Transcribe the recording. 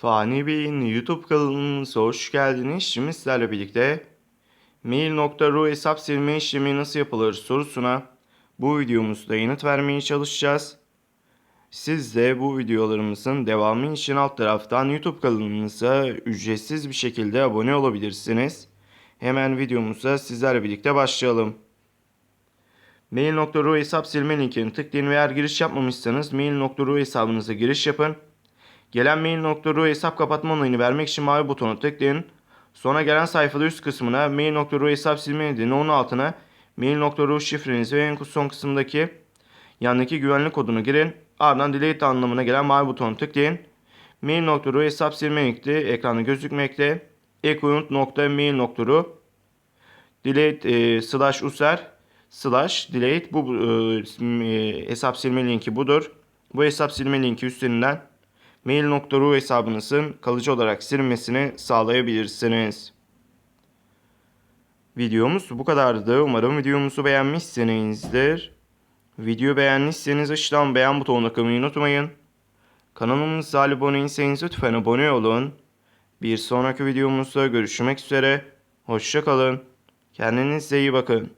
Fani Bey'in YouTube kanalımıza hoş geldiniz. Şimdi sizlerle birlikte mail.ru hesap silme işlemi nasıl yapılır sorusuna bu videomuzda yanıt vermeye çalışacağız. Siz de bu videolarımızın devamı için alt taraftan YouTube kanalımıza ücretsiz bir şekilde abone olabilirsiniz. Hemen videomuza sizlerle birlikte başlayalım. Mail.ru hesap silme linkini tıklayın ve eğer giriş yapmamışsanız mail.ru hesabınıza giriş yapın. Gelen mail.ru hesap kapatma onayını vermek için mavi butona tıklayın. Sonra gelen sayfada üst kısmına mail.ru hesap silme nedeni onun altına mail.ru şifrenizi ve en son kısımdaki yandaki güvenlik kodunu girin. Ardından delete anlamına gelen mavi butona tıklayın. Mail.ru hesap silme linkli ekranda gözükmekte. account.mail.ru delete e, slash user slash delete bu e, hesap silme linki budur. Bu hesap silme linki üstünden mail.ru hesabınızın kalıcı olarak silinmesini sağlayabilirsiniz. Videomuz bu kadardı. Umarım videomuzu beğenmişsinizdir. Video beğendiyseniz aşağıdan beğen butonuna tıklamayı unutmayın. Kanalımıza abone değilseniz lütfen abone olun. Bir sonraki videomuzda görüşmek üzere. Hoşçakalın. Kendinize iyi bakın.